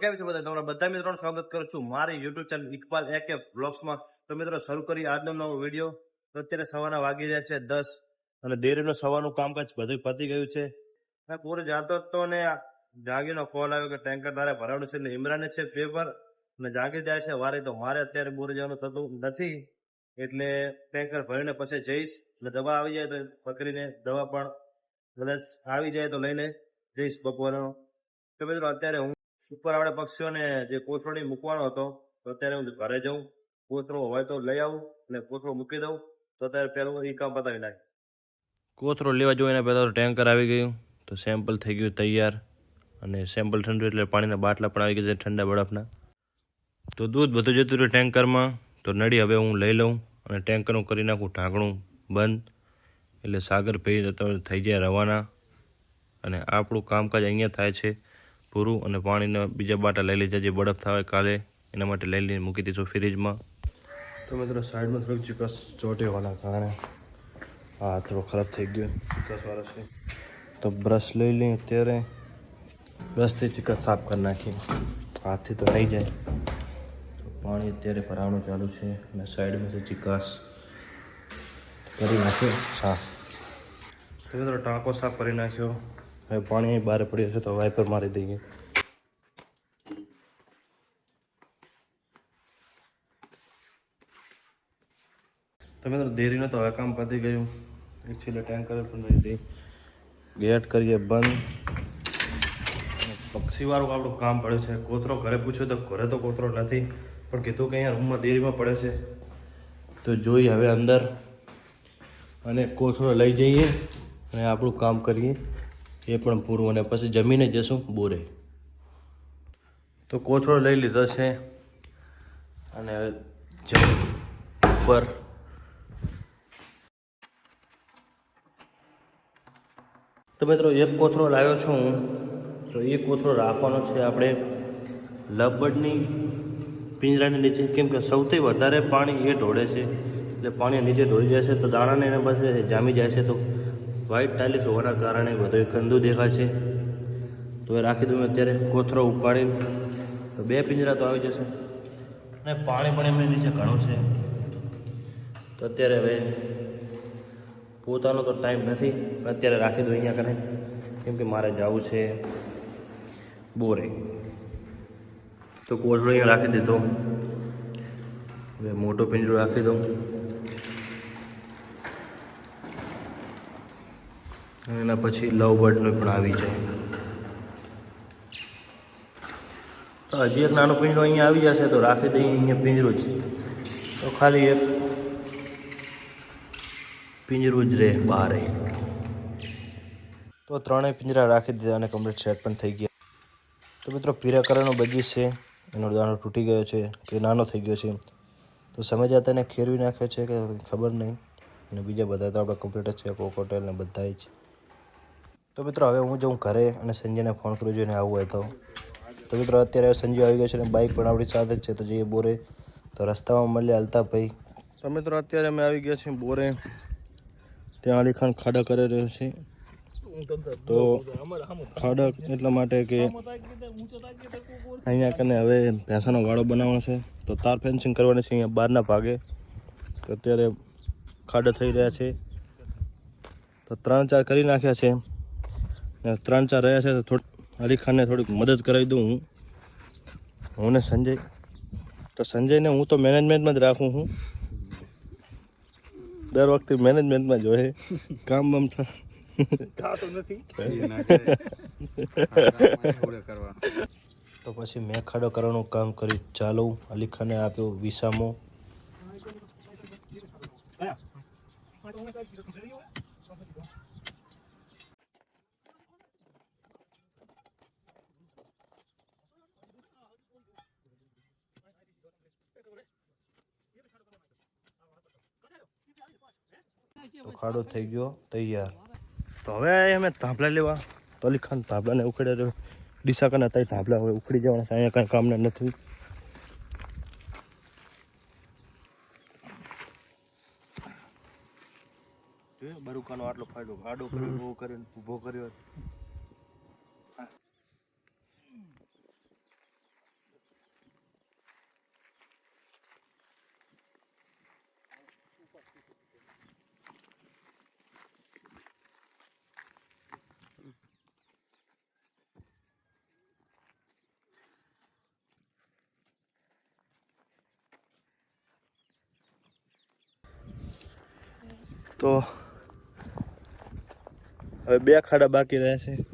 કેમ છો બધા? તમારા બધા મિત્રોનું સ્વાગત કરું છું. મારી યુટ્યુબ ચેનલ ઇકબાલ એકે બ્લોગ્સમાં. તો મિત્રો, શરૂ કરી આજનો નવો વીડિયો તો અત્યારે સવારના વાગી રહ્યા છે દસ અને ડેરીનું સવારનું કામકાજ બધું પતી ગયું છે. મેં પૂરે જાતો જ તો ને જાગીનો કોલ આવ્યો કે ટેન્કર તારે ભરાવડું છે ને ઇમરાને છે પેપર અને જાગી જાય છે. વારે તો મારે અત્યારે બોરે જવાનું થતું નથી. એટલે ટેન્કર ભરીને પછી જઈશ. અને દવા આવી જાય તો પકડીને દવા પણ કદાચ આવી જાય તો લઈને જઈશ બપોરનો. તો મિત્રો, અત્યારે હું ઉપર આપણે પક્ષીઓને જે કોથળો મૂકવાનો હતો, તો અત્યારે હું ઘરે જાઉં, કોથળો હોય તો લઈ આવું અને કોથળો મૂકી દઉં, તો અત્યારે પહેલું એ કામ પતાવી નાખ. કોથળો લેવા જોઈએ એના પહેલાં ટેન્કર આવી ગયું, તો સેમ્પલ થઈ ગયું તૈયાર, અને સેમ્પલ ઠંડુ એટલે પાણીના બાટલા પણ આવી ગયા છે ઠંડા બરફના. તો દૂધ બધું જતું રહ્યું ટેન્કરમાં, તો નળી હવે હું લઈ લઉં અને ટેન્કરનું કરી નાખું ઢાંકણું બંધ, એટલે સાગર ભાઈ થઈ જાય રવાના, અને આપણું કામકાજ અહીંયા થાય છે. પૂરું અને પાણીના બીજા બાટા લઈ લીધા જે બરફ થાય કાલે. એના માટે લઈ લઈને મૂકી દઈશું ફ્રીજમાં. તો મિત્રો સાઈડમાં થોડુંક ચિકસ ચોટેવાના કારણે આ થોડો ખરાબ થઈ ગયો. ચિકસવાળો છે. તો બ્રશ લઈ લઈએ અત્યારે. બ્રશથી ચિકસ સાફ કરી નાખીએ. હાથથી તો નહીં જાય. તો પાણી અત્યારે ભરાવાનું ચાલુ છે અને સાઈડમાંથી ચિકાસ કરી નાખ્યો સાફ. તો મિત્રો ટાંકો સાફ કરી નાખ્યો. હવે પાણી બહાર પડ્યું છે તો વાઇપર મારી દઈએ. તો મિત્રો દેરીનું તો હવે કામ પતી ગયું. એક છેલ્લે ટેન્કર પણ રહી દઈ ગેટ કરીએ બંધ. પક્ષીવાળું આપણું કામ પડ્યું છે. કોતરો ઘરે પૂછ્યો તો ઘરે તો કોતરો નથી. પણ કીધું કે અહીંયા રૂમમાં દેરીમાં પડે છે. તો જોઈ હવે અંદર. અને કોથળો લઈ જઈએ અને આપણું કામ કરીએ. એ પણ પૂરું અને પછી જમીને જશું બોરે. તો કોથળો લઈ લીધો છે અને ઉપર. તો મિત્રો, એક કોથળો લાવ્યો છું તો એ કોથળો રાખવાનો છે આપણે લબડની પિંજરાની નીચે. કેમ કે સૌથી વધારે પાણી એ ઢોળે છે. એટલે પાણી નીચે ઢોળી જાય છે તો દાણાને એના પાસે જામી જાય છે તો વ્હાઇટ ટાઇલ્સ હોવાના કારણે વધુ ગંદુ દેખાય છે. તો એ રાખી દઉં અત્યારે કોથરો ઉપાડીને. તો બે પિંજરા તો આવી જશે. અને પાણી પણ એમની નીચે ઘણું છે. તો અત્યારે હવે પોતાનો તો ટાઈમ નથી. પણ અત્યારે રાખી દઉં અહીંયા કને. કેમ કે મારે જવું છે બોરે. તો કોથળો અહીંયા રાખી દીધો. હવે મોટો પિંજરો રાખી દઉં. એના પછી લવ બર્ડનું પણ આવી જાય. તો હજી એક નાનો પિંજરો અહીંયા આવી જશે તો રાખી દઈએ અહીંયા પિંજરું જ. તો ખાલી એક પિંજરું જ રહે બહાર તો ત્રણેય પિંજરા રાખી દીધા અને કમ્પ્લીટ સેટ પણ થઈ ગયા. તો મિત્રો પીરા કલરનો બગીચ છે. એનો દાણો તૂટી ગયો છે કે નાનો થઈ ગયો છે. તો સમય જતા એને ખેરવી નાખ્યો છે કે ખબર નહીં. અને બીજા બધા તો આપણે કમ્પ્લીટ છે કોકોટેલ ને બધા જ. તો મિત્રો, હવે હું જાઉં ઘરે અને સંજયને ફોન કરું છું અને આવું હોય તો. તો મિત્રો, અત્યારે સંજય આવી ગયો છે અને બાઇક પણ આપણી સાથે જ છે, તો જઈએ બોરે. તો રસ્તામાં મળ્યા અલ્તાભાઈ તો મિત્રો, અત્યારે અમે આવી ગયા છીએ બોરે. ત્યાં અલી ખાન ખાડા કરી રહ્યો છે. તો ખાડા એટલા માટે કે અહીંયા કને હવે ભેંસાનો વાળો બનાવવાનો છે. તો તાર ફેન્સિંગ કરવાની છે અહીંયા બહારના ભાગે. તો અત્યારે ખાડા થઈ રહ્યા છે. તો ત્રણ ચાર કરી નાખ્યા છે. ત્રણ ચાર રહ્યા છે તો થોડું અલી ખાનને થોડીક મદદ કરાવી દઉં હું. હું ને સંજય. તો સંજયને હું તો મેનેજમેન્ટમાં જ રાખું હું દર વખતે મેનેજમેન્ટમાં જ હોય. કામ બમ થાય તો પછી મેં ખાડો કરવાનું કામ કર્યું ચાલુ. અલી ખાને આપ્યો વિસામો. તો ખાડો થઈ ગયો તૈયાર. તો હવે અમે થાંભલા લેવા. તો અલી ખાન થાંભલાને ઉખેડે રહ્યો. ડીસા કને અત્યારે ધાબળા હવે ઉખડી જવાના છે અહીંયા કાંઈ કામના નથી. બરુકાનો આટલો ફાયદો ગાડો કર્યો ઊભો કર્યો ઊભો કર્યો. તો હવે બે ખાડા બાકી રહ્યા છે.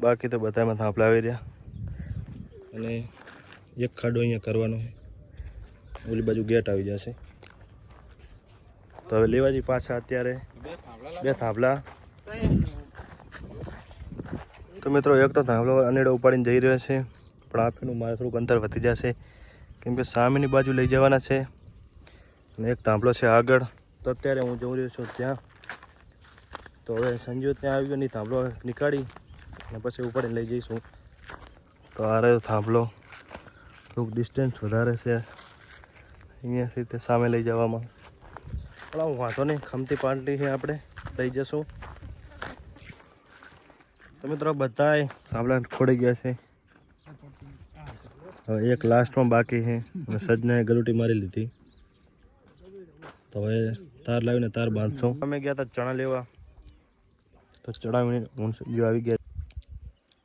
બાકી તો બધામાં થાંભલા આવી રહ્યા. અને એક ખાડો અહીંયા કરવાનો છે. ઓલી બાજુ ગેટ આવી જશે. તો હવે લેવાજી પાછા અત્યારે બે થાંભલા. તો મિત્રો, એક તો થાંભલો અનેડો ઉપાડીને જઈ રહ્યો છે, પણ આપેનું મારે થોડુંક અંતર વધી જશે. કેમ કે સામેની બાજુ લઈ જવાના છે. અને એક થાંભલો છે આગળ. તો અત્યારે હું જઉં રહ્યો છું ત્યાં. તો હવે સંજુ ત્યાં આવી ગયો નહીં, થાંભલો નીકાળી અને પછી ઉપાડીને લઈ જઈશું. તો આ રહ્યો થાંભલો. થોડુંક ડિસ્ટન્સ વધારે છે અહીંયાથી તે સામે લઈ જવામાં. પણ હું વાંધો નહીં, ખમતી પાર્ટી છે આપણે, લઈ જશું. તો મિત્રો બધાય થાંભલા ખોડી ગયા છે. હવે એક લાસ્ટમાં બાકી છે. અને સજનાએ ગલુટી મારી લીધી. તો હવે તાર લાવીને તાર બાંધશો. અમે ગયા હતા ચણા લેવા. તો ચડાવીને હું જો આવી ગયા.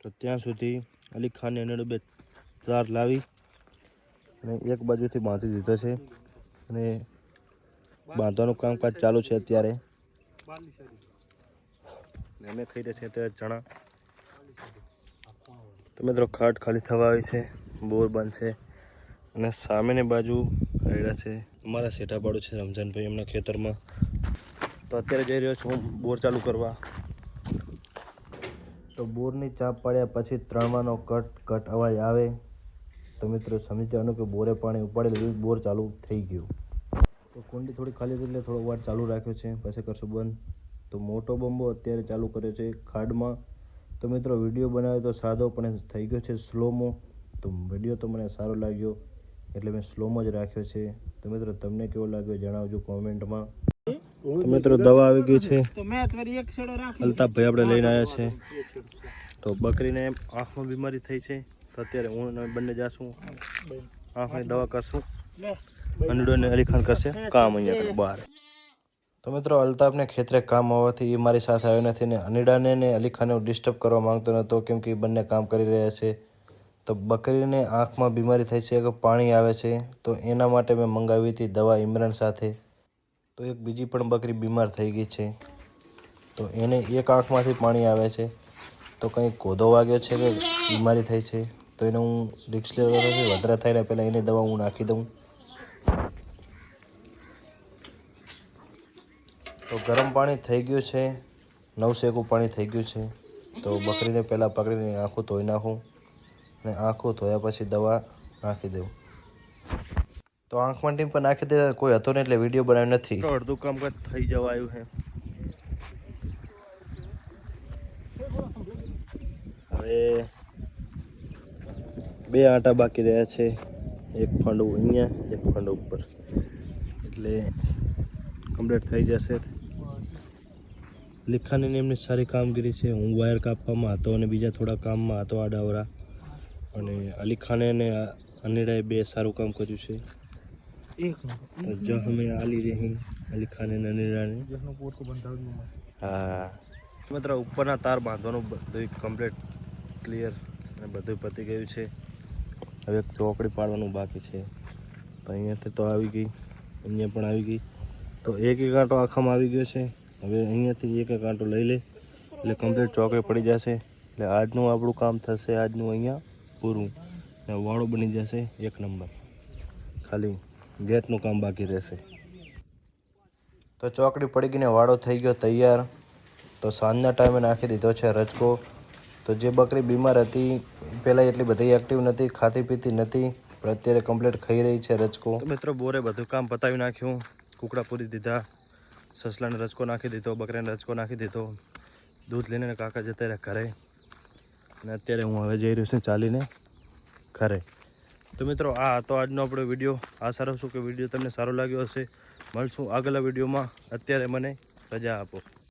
તો ત્યાં સુધી અલી ખાનને એને બે તાર લાવી અને એક બાજુથી બાંધી દીધો છે. અને બાંધવાનું કામકાજ ચાલુ છે અત્યારે. અમે ખાઈ રહ્યા છીએ અત્યારે ચણા. તો મિત્રો ખાટ ખાલી થવા આવી છે. બોર બંધ છે અને સામેની બાજુ આવ્યા છે. અમારા શેઠાપાડું છે રમજાનભાઈ એમના ખેતરમાં. તો અત્યારે જઈ રહ્યો છું બોર ચાલુ કરવા. તો બોરની ચાપ પાડ્યા પછી ત્રણમાંનો કટ કટ અવાજ આવે. તો મિત્રો સમજી જવાનું કે બોરે પાણી ઉપાડી લીધું બોર ચાલુ થઈ ગયું. તો કુંડી થોડી ખાલી એટલે થોડો વાર ચાલુ રાખ્યો છે, પછી કરશું બંધ. તો મોટો બંબો અત્યારે ચાલુ કર્યો છે ખાડમાં. તો મિત્રો વીડિયો બનાવ્યો તો સાદો પણ થઈ ગયો છે, સ્લોમો. તો વીડિયો તો મને સારો લાગ્યો. એટલે મેં સ્લોમાં જ રાખ્યો છે. તો મિત્રો તમને કેવો લાગ્યો જણાવજો કોમેન્ટમાં તો મિત્રો દવા આવી ગઈ છે. અલ્તાફભાઈ આપણે લઈને આવ્યા છે. તો બકરીને આંખમાં બીમારી થઈ છે. તો અત્યારે હું અને બંને જાશું. આંખની દવા કરશું. લે અંડો અલીખાન કરશે. કામ અહીંયા બહાર. તો મિત્રો અલ્તાફને ખેતરે કામ હોવાથી એ મારી સાથે આવ્યો નથી ને અનિડાને ને અલીખાને હું ડિસ્ટર્બ કરવા માંગતો નહોતો કેમ કે એ બંને કામ કરી રહ્યા છે. તો બકરીને આંખમાં બીમારી થઈ છે કે પાણી આવે છે, તો એના માટે મેં મંગાવી હતી દવા ઇમરાન સાથે. તો એક બીજી પણ બકરી બીમાર થઈ ગઈ છે, તો એને એક આંખમાંથી પાણી આવે છે. તો કંઈ કોદો વાગ્યો છે કે બીમારી થઈ છે, તો એને હું રિક્સ લેવા નથી વધારે થઈને પહેલાં એની દવા હું નાખી દઉં. તો ગરમ પાણી થઈ ગયું છે નવસેકું પાણી થઈ ગયું છે, તો બકરીને પહેલાં પકડીને આંખું ધોઈ નાખું. અને આંખો ધોયા પછી દવા નાખી દેવું. તો આંખ ટીમ પર નાખી દે કોઈ હતો ને એટલે વીડિયો બનાવ્યો નથી. અડધું કામ થઈ જવા આવ્યું છે. હવે બે આંટા બાકી રહ્યા છે. એક ફંડ અહીંયા, એક ફંડ ઉપર. એટલે કમ્પ્લીટ થઈ જશે. લિખાની એમની સારી કામગીરી છે. હું વાયર કાપવામાં હતો અને બીજા થોડા કામમાં હતો આડાવરા. અને અલી ખાને અને અનિડાએ બે સારું કામ કર્યું છે. એક તો જો અમે આલી રહી અલી ખાને અને અનિડાને હા. મિત્ર ઉપરના તાર બાંધવાનું બધું કમ્પ્લીટ ક્લિયર અને બધું પતી ગયું છે. હવે એક ચોકડી પાડવાનું બાકી છે. તો અહીંયાથી તો આવી ગઈ અહીંયા પણ આવી ગઈ. તો એક એક આંટો આખામાં આવી ગયો છે. હવે અહીંયાથી એક એક આંટો લઈ લે. એટલે કમ્પ્લીટ ચોકડી પડી જશે. એટલે આજનું આપણું કામ થશે આજનું અહીંયા. પૂરું. ને વાળો બની જશે એક નંબર. ખાલી ગેટનું કામ બાકી રહેશે. તો ચોકડી પડી ગઈને વાળો થઈ ગયો તૈયાર. તો સાંજના ટાઈમે નાખી દીધો છે રચકો તો જે બકરી બીમાર હતી, પહેલાં એટલી બધી એક્ટિવ નથી, ખાતી પીતી નથી, પણ અત્યારે કમ્પ્લીટ ખાઈ રહી છે રચકો મિત્રો બોરે બધું કામ પતાવી નાખ્યું. કુકડા પૂરી દીધા. સસલાને રચકો નાખી દીધો, બકરાને રચકો નાખી દીધો. દૂધ લઈને કાકા જતા રહ્યા ઘરે. અને અત્યારે હું હવે જઈ રહ્યો છું ચાલીને ઘરે. તો મિત્રો, આ હતો આજનો આપણો વીડિયો આશા છું કે વીડિયો તમને સારો લાગ્યો હશે. મળશું આગલા વિડીયોમાં અત્યારે મને રજા આપો.